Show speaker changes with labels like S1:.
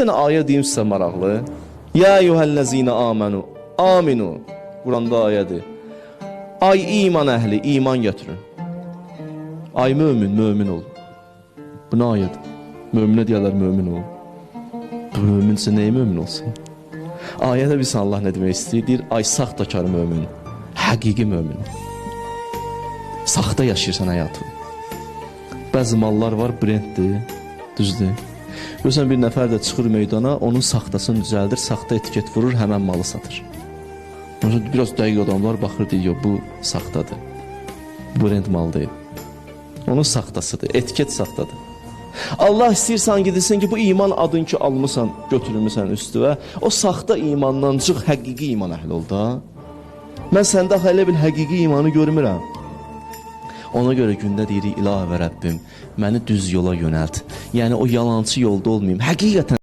S1: dənə ayə deyim sizə maraqlı. Ya eyyuhellezina amenu. Aminu. Quranda ayədir. Ay iman əhli, iman gətirin. Ay mömin, mömin ol. Bu nə ayədir? Möminə deyirlər mömin ol. Bu möminsə nəyə mömin olsun? Ayədə biz Allah nə demək istəyir? Deyir, ay saxtakar mömin, həqiqi mömin. Saxta yaşayırsan həyatı. Bəzi mallar var, brenddir, düzdür. Görürsən bir nəfər də çıxır meydana, onun saxtasını düzəldir, saxta etiket vurur, həmən malı satır. Biraz dəqiq adamlar baxır deyir, "Yo, bu saxtadır. Brend mal deyil. Onun saxtasıdır, etiket saxtadır. Allah istəyirsən gedirsən ki, bu iman adın ki almısan, götürmüsən üstüvə, o saxta imandan çıx həqiqi iman əhli ol da. Mən səndə hələ bil həqiqi imanı görmürəm. Ona görə gündə deyirik, ilah və Rəbbim, məni düz yola yönəlt. Yəni o yalançı yolda olmayım. Həqiqətən